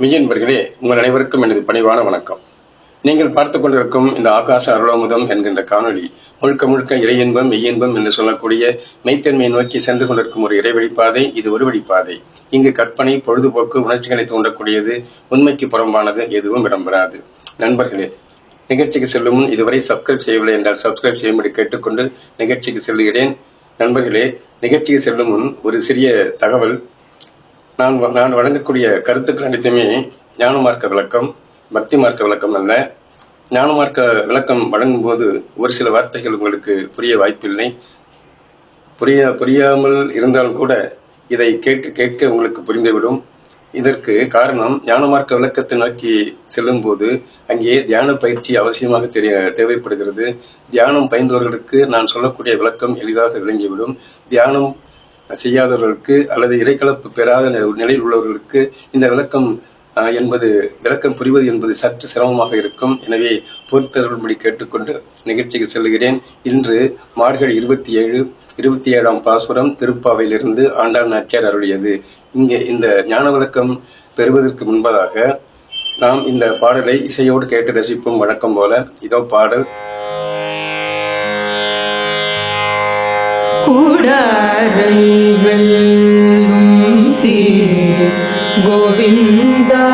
மெய்யன்பர்களே உங்கள் அனைவருக்கும் எனது பணிவான வணக்கம். நீங்கள் பார்த்துக் கொண்டிருக்கும் இந்த ஆகாச அருளாமுதம் என்கின்ற காணொளி முழுக்க முழுக்க இறையின்பம் மெய்யின்பம் என்று சொல்லக்கூடிய மெய்த்தன்மையை நோக்கி சென்று கொண்டிருக்கும் ஒரு இறைவழிப்பாதை இது ஒரு வழிப்பாதை. இங்கு கற்பனை பொழுதுபோக்கு உணர்ச்சிகளை தூண்டக்கூடியது உண்மைக்கு புறம்பானது எதுவும் இடம்பெறாது. நண்பர்களே நிகழ்ச்சிக்கு செல்லும் முன் இதுவரை சப்ஸ்கிரைப் செய்யவில்லை என்றால் சப்ஸ்கிரைப் செய்யும்படி கேட்டுக்கொண்டு நிகழ்ச்சிக்கு செல்கிறேன். நண்பர்களே நிகழ்ச்சிக்கு செல்லும் முன் ஒரு சிறிய தகவல். நான் நான் வழங்கக்கூடிய கருத்துக்கள் அனைத்துமே ஞான மார்க்க விளக்கம் பக்தி மார்க்க விளக்கம் அல்ல. ஞான மார்க்க விளக்கம் வழங்கும் போது ஒரு சில வார்த்தைகள் உங்களுக்கு புரிய வாய்ப்பில்லை. புரிய புரியாமல் இருந்தாலும் கூட இதை கேட்டு கேட்க உங்களுக்கு புரிந்துவிடும். இதற்கு காரணம் ஞான மார்க்க விளக்கத்தை நோக்கி செல்லும் போது அங்கே தியான பயிற்சி அவசியமாக தெரிய தேவைப்படுகிறது. தியானம் பயின்றவர்களுக்கு நான் சொல்லக்கூடிய விளக்கம் எளிதாக விளங்கிவிடும். தியானம் செய்யாதவர்களுக்கு அல்லது இடைக்கலப்பு பெறாத நிலையில் உள்ளவர்களுக்கு இந்த விளக்கம் என்பது விளக்கம் புரிவது என்பது சற்று சிரமமாக இருக்கும். எனவே பொறுத்தருள்படி கேட்டுக்கொண்டு நிகழ்ச்சிக்கு செல்கிறேன் இன்று மார்கழி இருபத்தி ஏழு இருபத்தி ஏழாம் பாசுரம் திருப்பாவையிலிருந்து ஆண்டாள் நாச்சியார் அருளியது. இங்கே இந்த ஞான விளக்கம் பெறுவதற்கு முன்பதாக நாம் இந்த பாடலை இசையோடு கேட்டு ரசிப்போம் வழக்கம் போல. இதோ பாடல். கூடாரை வெல்லும் சீர் கோவிந்தா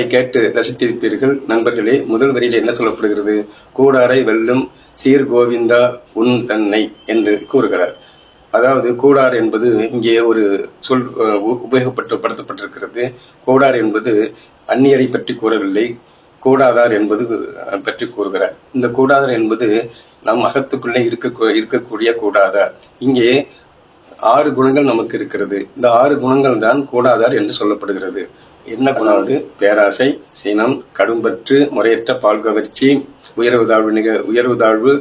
பாடலை கேட்டு ரசித்திருப்பீர்கள். நண்பர்களே முதல் வரியில் என்ன சொல்லப்படுகிறது? கூடாரை வெல்லும் சீர் கோவிந்தா உன் தன்னை என்று கூறுகிறார். அதாவது கூடார் என்பது இங்கே ஒரு சொல் அஹ், உபயோகப்பட்டு படுத்தப்பட்டிருக்கிறது கூடார் என்பது அந்நியரை பற்றி கூறவில்லை. கூடாதார் என்பது பற்றி கூறுகிறார். இந்த கூடாதார் என்பது நம் அகத்துக்குள்ளே இருக்க இருக்கக்கூடிய கூடாதார். இங்கே ஆறு குணங்கள் நமக்கு இருக்கிறது. இந்த ஆறு குணங்கள் தான் கூடாதார் என்று சொல்லப்படுகிறது. என்ன குணம் அது பேராசை சினம் கடும்பற்று முறையற்ற பால் கவர்ச்சி உயர்வு தாழ்வு நிக உயர்வு தாழ்வு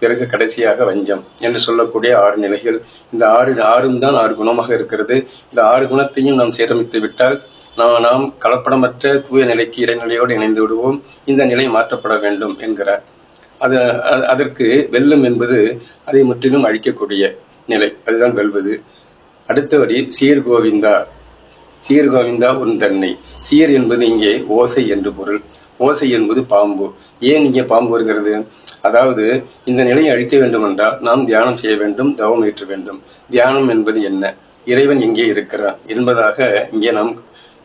பிறகு கடைசியாக வஞ்சம் என்று சொல்லக்கூடிய ஆறு நிலைகள். இந்த ஆறு ஆறும் தான் ஆறு குணமாக இருக்கிறது. இந்த ஆறு குணத்தையும் நாம் சீரமைத்து விட்டால் நாம் நாம் கலப்படமற்ற தூய நிலைக்கு இறைநிலையோடு இணைந்து விடுவோம். இந்த நிலை மாற்றப்பட வேண்டும் என்கிறார். அது அதற்கு வெல்லும் என்பது அதை முற்றிலும் அழிக்கக்கூடிய நிலை. அதுதான் வெல்வது. அடுத்த வரி சீர் கோவிந்தா சீர் கோவிந்தா உன் தன்னை. சீர் என்பது இங்கே ஓசை என்று பொருள். ஓசை என்பது பாம்பு. ஏன் இங்கே பாம்பு வருகிறது? அதாவது இந்த நிலையை அழிக்க வேண்டும் என்றால் நாம் தியானம் செய்ய வேண்டும் தவம் ஏற்ற வேண்டும். தியானம் என்பது என்ன? இறைவன் இங்கே இருக்கிறான் என்பதாக இங்கே நாம்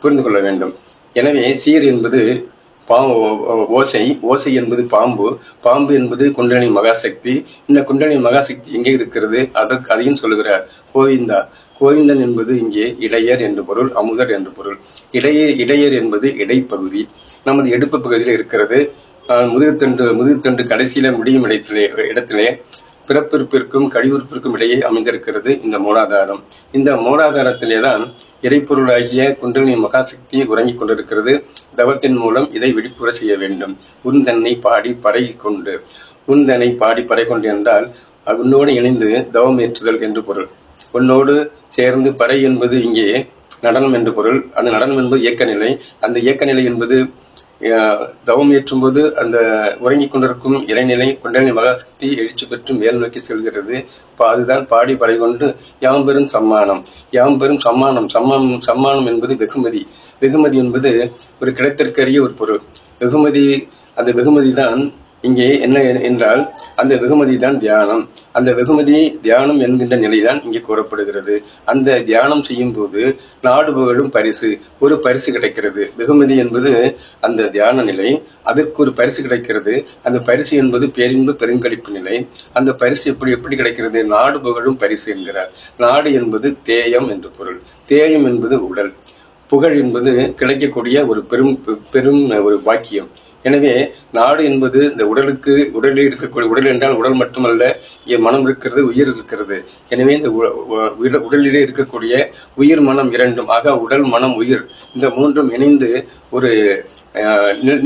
புரிந்து கொள்ள வேண்டும். எனவே சீர் என்பது பாம்பு ஓசை ஓசை என்பது பாம்பு. பாம்பு என்பது குண்டலினி மகாசக்தி. இந்த குண்டலினி மகாசக்தி எங்கே இருக்கிறது? அதற்கு அதையும் சொல்லுகிறார். கோவிந்தா. கோவிந்தன் என்பது இங்கே இடையர் என்று பொருள் அமுதர் என்று பொருள். இடையே இடையர் என்பது இடைப்பகுதி. நமது எடுப்பு பகுதியில் இருக்கிறது. ஆஹ் முதுகுத்தண்டு முதுகுத்தண்டு கடைசியில முடியும் இடத்திலே இடத்திலே பிறப்பிற்பிற்கும் கழிவுறுப்பிற்கும் இடையே அமைந்திருக்கிறது இந்த மூலாதாரம். இந்த மூலாதாரத்திலே தான் இறைப்பொருளாகிய குண்டலினி மகாசக்தி உறங்கிக் கொண்டிருக்கிறது. தவத்தின் மூலம் இதை விழிப்புற செய்ய வேண்டும். உந்தன்னை பாடி பறை கொண்டு. உந்தனை பாடி பறை கொண்டு என்றால் உன்னோடு இணைந்து தவம் ஏற்றுதல் என்று பொருள். உன்னோடு சேர்ந்து பறை என்பது இங்கே நடனம் என்று பொருள். அந்த நடனம் என்பது இயக்க நிலை அந்த இயக்க நிலை என்பது தவம் ஏற்றும் போது அந்த உறங்கிக் கொண்டிருக்கும் இறைநிலை குண்டலினி மகாசக்தி எழுச்சி பெற்று மேல் நோக்கி செல்கிறது. அதுதான் பாடி பறை கொண்டு யாம் பெரும் சம்மானம். யாம் பெரும் சம்மானம். சம்மானம் சம்மானம் என்பது வெகுமதி. வெகுமதி என்பது ஒரு கிடைத்திற்கரிய ஒரு பொருள். வெகுமதி அந்த வெகுமதி தான் இங்கே என்ன என்றால் அந்த வெகுமதி தான் தியானம். அந்த வெகுமதி தியானம் என்கின்ற நிலைதான் இங்கே கூறப்படுகிறது. அந்த தியானம் செய்யும் போது நாடு புகழும் பரிசு ஒரு பரிசு கிடைக்கிறது. வெகுமதி என்பது அந்த தியான நிலை அதற்கு ஒரு பரிசு கிடைக்கிறது. அந்த பரிசு என்பது பேரின்பு பெருங்களிப்பு நிலை. அந்த பரிசு எப்படி எப்படி கிடைக்கிறது? நாடு புகழும் பரிசு என்கிறார். நாடு என்பது தேயம் என்று பொருள். தேயம் என்பது உடல். புகழ் என்பது கிடைக்கக்கூடிய ஒரு பெரும் பெரும் ஒரு வாக்கியம். எனவே நாடு என்பது இந்த உடலுக்கு உடலில் இருக்கக்கூடிய உடல் என்றால் உடல் மட்டுமல்ல மனம் இருக்கிறது உயிர் இருக்கிறது. எனவே இந்த உ- உடலிலே இருக்கக்கூடிய உயிர் மனம் இரண்டும். ஆக உடல் மனம் உயிர். இந்த மூன்றும் இணைந்து ஒரு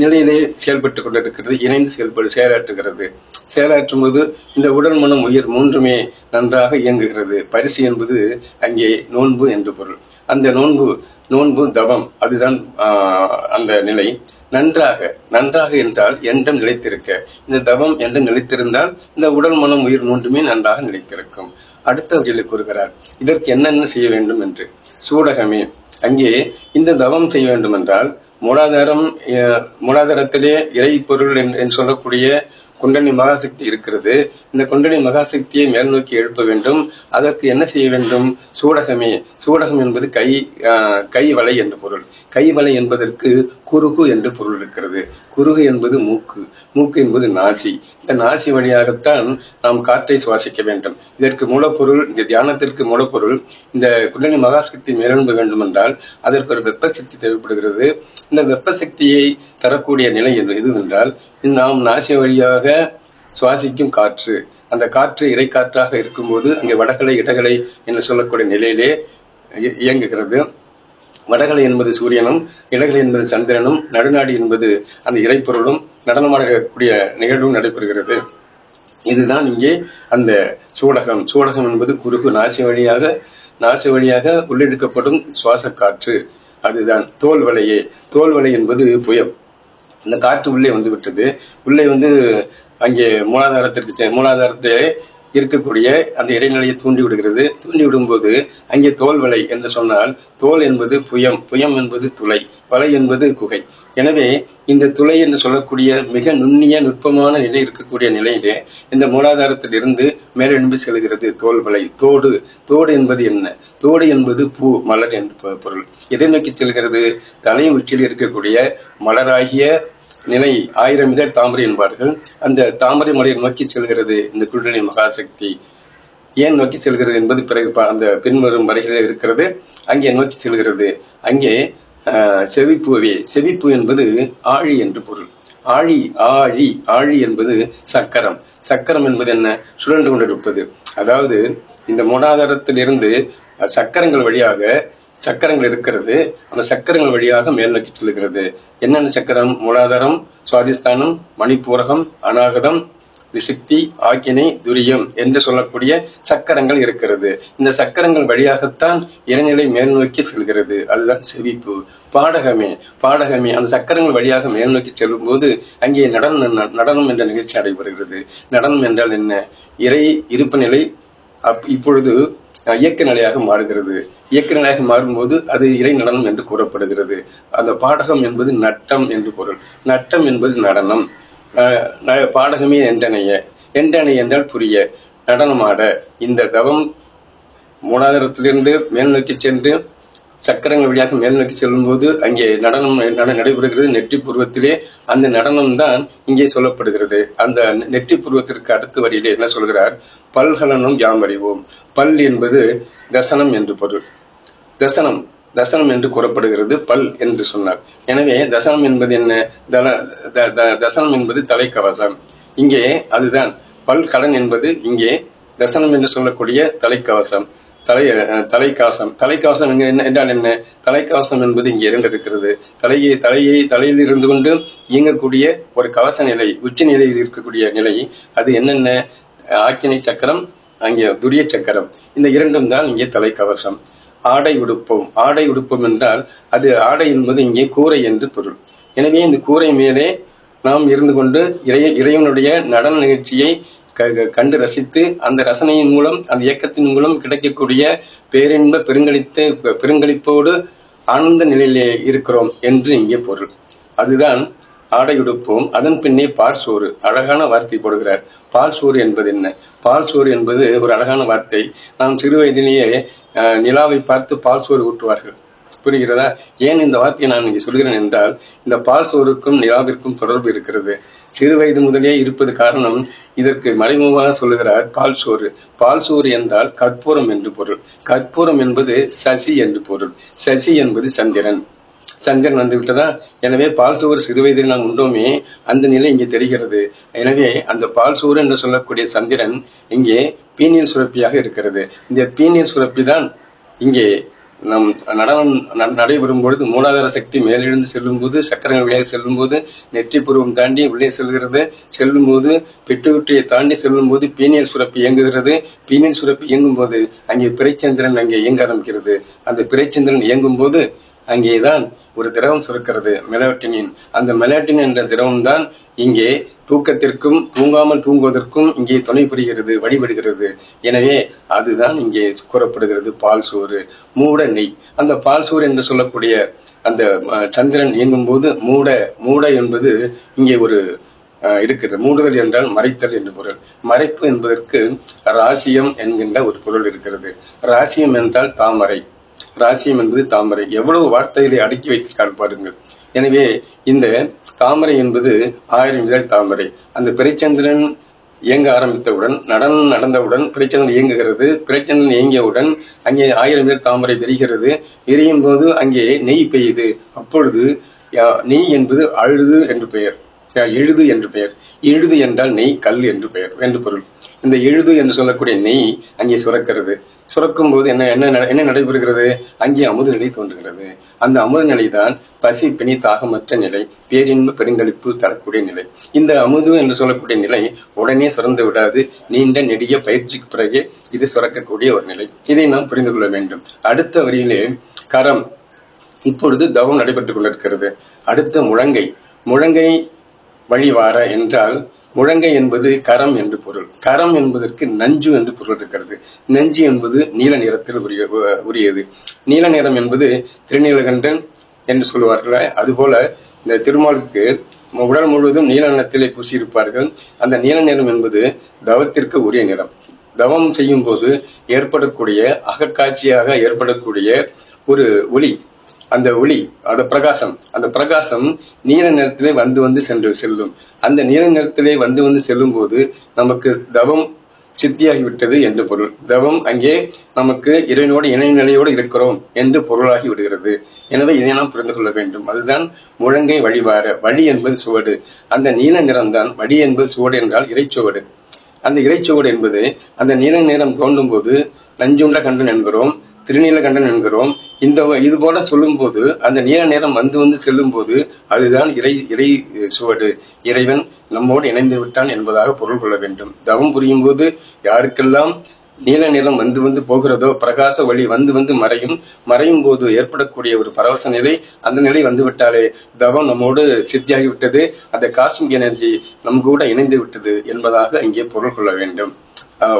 நிலையிலே செயல்பட்டு கொண்டிருக்கிறது இணைந்து செயல்படு செயலாற்றுகிறது. செயலாற்றும் போது இந்த உடல் மனம் உயிர் மூன்றுமே நன்றாக இயங்குகிறது. பரிசு என்பது அங்கே நோன்பு என்று பொருள். அந்த நோன்பு நோன்பு தவம் அதுதான் ஆஹ், அந்த நிலை. நன்றாக நன்றாக என்றால் என்றும் நிலைத்திருக்க. இந்த தவம் என்றும் நிலைத்திருந்தால் இந்த உடல் மனம் உயிர் மூன்றுமே நன்றாக நிலைத்திருக்கும். அடுத்த கூறுகிறார் இதற்கு என்னென்ன செய்ய வேண்டும்? என்று. சூடகமே அங்கே இந்த தவம் செய்ய வேண்டும் என்றால் மூலாதாரம் மூலாதாரத்திலே இறை பொருள் என்று சொல்லக்கூடிய குண்டனி மகாசக்தி இருக்கிறது. இந்த குண்டனி மகாசக்தியை மேல் நோக்கி எழுப்ப வேண்டும். அதற்கு என்ன செய்ய வேண்டும்? சூடகமே. சூடகம் என்பது கை ஆஹ், கை வலை என்று பொருள். கை வலை என்பதற்கு குறுகு என்று பொருள் இருக்கிறது. குறுகு என்பது மூக்கு. மூக்கு என்பது நாசி. இந்த நாசி வழியாகத்தான் நாம் காற்றை சுவாசிக்க வேண்டும். இதற்கு மூலப்பொருள் இந்த தியானத்திற்கு மூலப்பொருள் இந்த குண்டலினி மகாசக்தி மேலெழும்ப வேண்டும் என்றால் அதற்கு ஒரு வெப்ப சக்தி தேவைப்படுகிறது. இந்த வெப்ப சக்தியை தரக்கூடிய நிலை எது என்றால் நாம் நாசி வழியாக சுவாசிக்கும் காற்று. அந்த காற்று இறை காற்றாக இருக்கும்போது அங்கே வடகலை இடகலை என்று சொல்லக்கூடிய நிலையிலே இயங்குகிறது. வடகலை என்பது சூரியனும் இடகலை என்பது சந்திரனும் நடுநாடி என்பது அந்த இறைப்பொருளும் நடனமாடக்கூடிய நிகழ்வும் நடைபெறுகிறது. இதுதான் இங்கே அந்த சூடகம். சூடகம் என்பது குறுகு நாசி வழியாக நாசி வழியாக உள்ளெடுக்கப்படும் சுவாச காற்று அதுதான் தோல் வலையே. தோல் வலை என்பது புயம். இந்த காற்று உள்ளே வந்து விட்டது உள்ளே வந்து அங்கே மூலாதாரத்திற்கு செ- மூலாதாரத்திலே இருக்கக்கூடிய அந்த இடைநிலையை தூண்டி விடுகிறது. தூண்டி விடும்போது அங்கே தோல் வலை என்று சொன்னால் தோல் என்பது புயம் புயம் என்பது துளை வலை என்பது குகை. எனவே இந்த துளை என்று சொல்லக்கூடிய மிக நுண்ணிய நுட்பமான நிலை இருக்கக்கூடிய நிலையிலே இந்த மூலாதாரத்திலிருந்து மேலெழும்பி செல்கிறது தோல் வலை. தோடு தோடு என்பது என்ன? தோடு என்பது பூ மலர் என்று பொருள். எதை நோக்கி செல்கிறது? தலை உச்சியில் இருக்கக்கூடிய மலராகிய நிலை ஆயிரம் இதழ் தாமரை என்பார்கள். அந்த தாமரை மலையை நோக்கி செல்கிறது இந்த குண்டலினி மகாசக்தி. ஏன் நோக்கி செல்கிறது என்பது பிறகு அந்த பின்வரும் வரைகளில் இருக்கிறது. அங்கே நோக்கி செல்கிறது. அங்கே ஆஹ், செவிப்பூவே. செவிப்பு என்பது ஆழி என்று பொருள். ஆழி ஆழி ஆழி என்பது சக்கரம். சக்கரம் என்பது என்ன? சுழன்று கொண்டிருப்பது. அதாவது இந்த மூலாதாரத்திலிருந்து சக்கரங்கள் வழியாக சக்கரங்கள் இருக்கிறது அந்த சக்கரங்கள் வழியாக மேல் நோக்கி செல்கிறது. என்னென்ன சக்கரம்? மூலாதாரம் சுவாதிஸ்தானம் மணிப்பூரகம் அநாகதம் விசித்தி ஆக்கினை துரியம் என்று சொல்லக்கூடிய சக்கரங்கள் இருக்கிறது. இந்த சக்கரங்கள் வழியாகத்தான் இறைநிலை மேல் நோக்கி செல்கிறது. அதுதான் செவிப்பு பாடகமே பாடகமே அந்த சக்கரங்கள் வழியாக மேல் நோக்கி செல்லும் போது அங்கே நடனம் நடனம் என்ற நிகழ்ச்சி நடைபெறுகிறது. நடனம் என்றால் என்ன? இறை இருப்பு நிலை அப் இப்பொழுது இயக்க நிலையாக மாறுகிறது. இயக்க மாறும்போது அது இறை நடனம் என்று கூறப்படுகிறது. அந்த பாடகம் என்பது நட்டம் என்று பொருள். நட்டம் என்பது நடனம். அஹ், ந- பாடகமே என்றனைய என்றனை என்றால் புரிய. நடனமாட. இந்த தவம் மூலாதாரத்திலிருந்து மேல் நோக்கி சென்று சக்கரங்கள் வழியாக மேல் நோக்கி செல்லும்போது அங்கே நடனம் நடைபெறுகிறது. நெற்றி புருவத்திலே அந்த நடனம் தான் இங்கே சொல்லப்படுகிறது. அந்த நெற்றி புருவத்திற்கு அடுத்த வரியிலே என்ன சொல்கிறார்? பல்கலனும் யாம் அறிவோம். பல் என்பது தசனம் என்று பொருள். தசனம் தசனம் என்று கூறப்படுகிறது பல் என்று சொன்னார் எனவே தசனம் என்பது என்ன? தல- த- தசனம் என்பது தலைக்கவசம். இங்கே அதுதான். பல் கடன் என்பது இங்கே தசனம் என்று சொல்லக்கூடிய தலைக்கவசம். தலை அஹ், தலைக்காசம். தலைக்கவசம் என்ன என்றால் என்ன? தலைக்கவசம் என்பது இங்கே இரண்டு இருக்கிறது தலையை தலையை தலையில் இருந்து கொண்டு இயங்கக்கூடிய ஒரு கவச நிலை உச்ச நிலையில் இருக்கக்கூடிய நிலை அது என்னென்ன? ஆக்கினை சக்கரம் அங்கே துரிய சக்கரம். இந்த இரண்டும் தான் இங்கே தலைக்கவசம். ஆடை உடுப்போம். ஆடை உடுப்போம் என்றால் அது ஆடை என்பது இங்கே கூரை என்று பொருள். எனவே இந்த கூரை மேலே நாம் இருந்து கொண்டு இறைய இறைவனுடைய நடன நிகழ்ச்சியை கண்டு ரசித்து அந்த ரசனையின் மூலம் அந்த இயக்கத்தின் மூலம் கிடைக்கக்கூடிய பேரின்ப பெருங்களித்து பெருங்களிப்போடு ஆனந்த நிலையிலே இருக்கிறோம் என்று இங்கே பொருள். அதுதான் ஆடை உடுப்போம் அதன் பின்னே பால் சோறு அழகான வார்த்தை போடுகிறார். பால் சோறு என்பது என்ன? பால் சோறு என்பது ஒரு அழகான வார்த்தை. நாம் சிறு வயதிலேயே நிலாவை பார்த்து பால் சோறு ஊட்டுவார்கள். புரிகிறதா? ஏன் இந்த வார்த்தையை நான் இங்கே சொல்கிறேன் என்றால் இந்த பால் சோறுக்கும் நிலாவிற்கும் தொடர்பு இருக்கிறது. சிறு வயது முதலே இருப்பது காரணம் இதற்கு மறைமுகமாக சொல்லுகிறார் பால் சோறு. பால் சோறு என்றால் கற்பூரம் என்று பொருள். கற்பூரம் என்பது சசி என்று பொருள். சசி என்பது சந்திரன். சந்திரன் வந்து விட்டதா? எனவே பால் சோறு சிறு வயதில் நாம் உண்டோமே அந்த நிலை இங்கே தெரிகிறது. எனவே அந்த பால் சோறு என்று சொல்லக்கூடிய சந்திரன் இங்கே பீனியல் சுரப்பியாக இருக்கிறது. இந்த பீனியல் சுரப்பி தான் இங்கே நம் நடனம் நடைபெறும் பொழுது மூலாதார சக்தி மேலெழுந்து செல்லும் போது சக்கரங்கள் வழியாக செல்லும் போது நெற்றி பூர்வம் தாண்டி உள்ளே செல்கிறது. செல்லும் போது பெட்டுக்குட்டியை தாண்டி செல்லும் போது பீனியல் சுரப்பி இயங்குகிறது. பீனியல் சுரப்பி இயங்கும் போது அங்கே பிறைச்சந்திரன் அங்கே இயங்க ஆரம்பிக்கிறது. அந்த பிறைச்சந்திரன் இயங்கும் போது அங்கேதான் ஒரு திரவம் சுரக்கிறது மெலாட்டினின். அந்த மெலாட்டின் என்ற திரவம் தான் இங்கே தூக்கத்திற்கும் தூங்காமல் தூங்குவதற்கும் இங்கே துணை புரிகிறது வழிபடுகிறது. எனவே அதுதான் இங்கே கூறப்படுகிறது பால் சோறு மூட நெய். அந்த பால் சோறு என்று சொல்லக்கூடிய அந்த சந்திரன் இயங்கும் போது மூட மூட என்பது இங்கே ஒரு அஹ், இருக்கிறது. மூடுதல் என்றால் மறைத்தல் என்று பொருள். மறைப்பு என்பதற்கு ராசியம் என்கின்ற ஒரு பொருள் இருக்கிறது. ராசியம் என்றால் தாமரை. ராசியம் என்பது தாமரை. எவ்வளவு வார்த்தைகளை அடுக்கி வைத்து பாருங்கள் எனவே இந்த தாமரை என்பது ஆயிரம் இதழ் தாமரை. அந்த பிறைச்சந்திரன் இயங்க ஆரம்பித்தவுடன் நடனம் நடந்தவுடன் பிறைச்சந்திரன் இயங்குகிறது. பிறைச்சந்திரன் இயங்கியவுடன் அங்கே ஆயிரம் இதழ் தாமரை விரிகிறது. விரியும் போது அங்கே நெய் பெய்யுது. அப்பொழுது யா- நெய் என்பது அழுது என்று பெயர். யா- எழுது என்று பெயர். எழுது என்றால் நெய் கல் என்று பெயர் என்று பொருள். இந்த எழுது என்று சொல்லக்கூடிய நெய் அங்கே சுரக்கிறது. சுரக்கும் போது என்ன என்ன நட- என்ன நடைபெறுகிறது? அங்கே அமுத நிலை தோன்றுகிறது. அந்த அமுத நிலை தான் பசி பிணி தாகமற்ற நிலை பேரின்ப பெருங்களிப்பு தரக்கூடிய நிலை. இந்த அமுது என்று சொல்லக்கூடிய நிலை உடனே சுரந்து விடாது. நீண்ட நெடிய பயிற்சிக்கு பிறகு இது சுரக்கக்கூடிய ஒரு நிலை. இதை நாம் புரிந்து கொள்ள வேண்டும். அடுத்த வரியிலே கரம் இப்பொழுது தவம் நடைபெற்றுக் கொண்டிருக்கிறது. அடுத்த முழங்கை முழங்கை வழிவார என்றால் முழங்கை என்பது கரம் என்று பொருள். கரம் என்பதற்கு நஞ்சு என்று பொருள் இருக்கிறது. நஞ்சு என்பது நீல நிறத்தில் உரிய உரியது. நீல நிறம் என்பது திருநீலகண்டன் என்று சொல்லுவார்கள் அதுபோல இந்த திருமாலுக்கு உடல் முழுவதும் நீல நிறத்திலே பூசியிருப்பார்கள். அந்த நீல நிறம் என்பது தவத்திற்கு உரிய நிறம். தவம் செய்யும் போது ஏற்படக்கூடிய அகக்காட்சியாக ஏற்படக்கூடிய ஒரு ஒளி அந்த ஒளி அந்த பிரகாசம் அந்த பிரகாசம் நீல நிறத்திலே வந்து வந்து சென்று செல்லும். அந்த நீல நிறத்திலே வந்து வந்து செல்லும் போது நமக்கு தவம் சித்தியாகிவிட்டது என்று பொருள். தவம் அங்கே நமக்கு இறைவனோடு இணை நிலையோடு இருக்கிறோம் என்று பொருளாகி விடுகிறது. எனவே இதை நாம் புரிந்து கொள்ள வேண்டும். அதுதான் முழங்கை வழிவார வழி என்பது சுவடு. அந்த நீல நிறம்தான் வழி என்பது சுவடு என்றால் இறைச்சுவடு. அந்த இறைச்சுவடு என்பது அந்த நீல நிறம் தோண்டும் போது நஞ்சுண்ட கண்டன் என்கிறோம் திருநீலகண்டன் என்கிறோம். இந்த இது போல சொல்லும்போது அந்த நீல நேரம் வந்து வந்து செல்லும் போது அதுதான் இறை இறை சுவடு. இறைவன் நம்மோடு இணைந்து விட்டான் என்பதாக பொருள் கொள்ள வேண்டும். தவம் புரியும் போது யாருக்கெல்லாம் நீல நிறம் வந்து வந்து போகிறதோ பிரகாச வழி வந்து வந்து மறையும் மறையும் போது ஏற்படக்கூடிய ஒரு பரவச நிலை அந்த நிலை வந்து விட்டாலே தவம் நம்மோடு சித்தியாகி விட்டது அந்த காஸ்மிக் எனர்ஜி நம் கூட இணைந்து விட்டது என்பதாக இங்கே பொருள் கொள்ள வேண்டும்.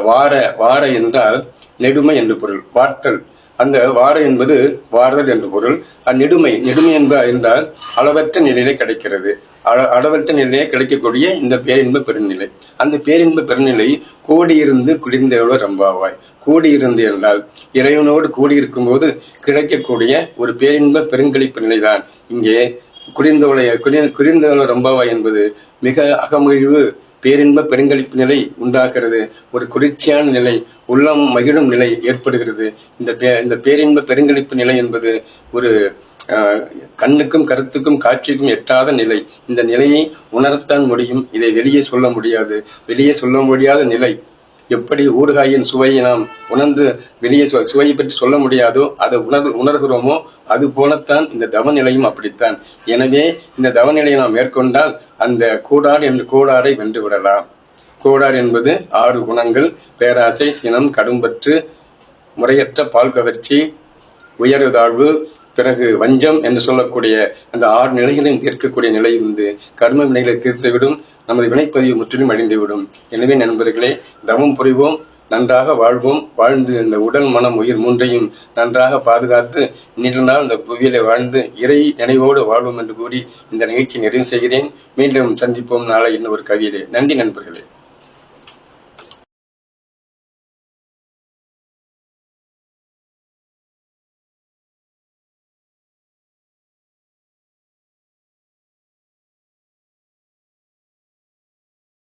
வார வார என்றால் நெடுமை என்று பொருள் வாட்கள் அந்த வார என்பது வாரல் என்று பொருள். அந்நெடுமை நெடுமை என்ப என்றால் அளவற்ற நிலையிலே கிடைக்கிறது. அள- அளவற்ற நிலையே கிடைக்கக்கூடிய இந்த பேரின்ப பெருநிலை. அந்த பேரின்ப பெருநிலை கூடியிருந்து குளிர்ந்தவள் ரம்பாவாய். கூடியிருந்து என்றால் இறைவனோடு கூடியிருக்கும் போது கிடைக்கக்கூடிய ஒரு பேரின்ப பெருங்களிப்பு நிலைதான். இங்கே குளிர்ந்தவளைய குளிர் குளிர்ந்தவள் ரம்பாவாய் என்பது மிக அகமொழிவு பேரின்ப பெருங்களிப்பு நிலை உண்டாகிறது. ஒரு குளிர்ச்சியான நிலை உள்ளம் மகிழும் நிலை ஏற்படுகிறது. இந்த பே- இந்த பேரின்ப பெருங்களிப்பு நிலை என்பது ஒரு கண்ணுக்கும் கருத்துக்கும் காட்சிக்கும் எட்டாத நிலை. இந்த நிலையை உணரத்தான் முடியும். இதை வெளியே சொல்ல முடியாது. வெளியே சொல்ல முடியாத நிலை. எப்படி ஊறுகாயின் சுவையை நாம் உணர்ந்து வெளியே சுவையை பற்றி சொல்ல முடியாதோ அதை உணர் உணர்கிறோமோ அது போலத்தான் இந்த தவநிலையும் அப்படித்தான். எனவே இந்த தவநிலையை நாம் மேற்கொண்டால் அந்த கூடார் என்று கூடாரை வென்று விடலாம். கூடார் என்பது ஆறு குணங்கள் பேராசை சினம் கடும்பற்று முறையற்ற பால் கவர்ச்சி உயர்வு தாழ்வு பிறகு வஞ்சம் என்று சொல்லக்கூடிய அந்த ஆறு நிலைகளையும் தீர்க்கக்கூடிய நிலை இருந்து கர்ம வினைகளை தீர்த்துவிடும் நமது வினைப்பதிவு முற்றிலும் அழிந்துவிடும். எனவே நண்பர்களே தவம் புரிவோம் நன்றாக வாழ்வோம். வாழ்ந்து இந்த உடல் மனம் உயிர் மூன்றையும் நன்றாக பாதுகாத்து நீண்ட நாள் இந்த புவியில வாழ்ந்து இறை நினைவோடு வாழ்வோம் என்று கூறி இந்த நிகழ்ச்சி நிறைவு செய்கிறேன். மீண்டும் சந்திப்போம் நாளை இன்னொரு கவியிலே நன்றி நண்பர்களே.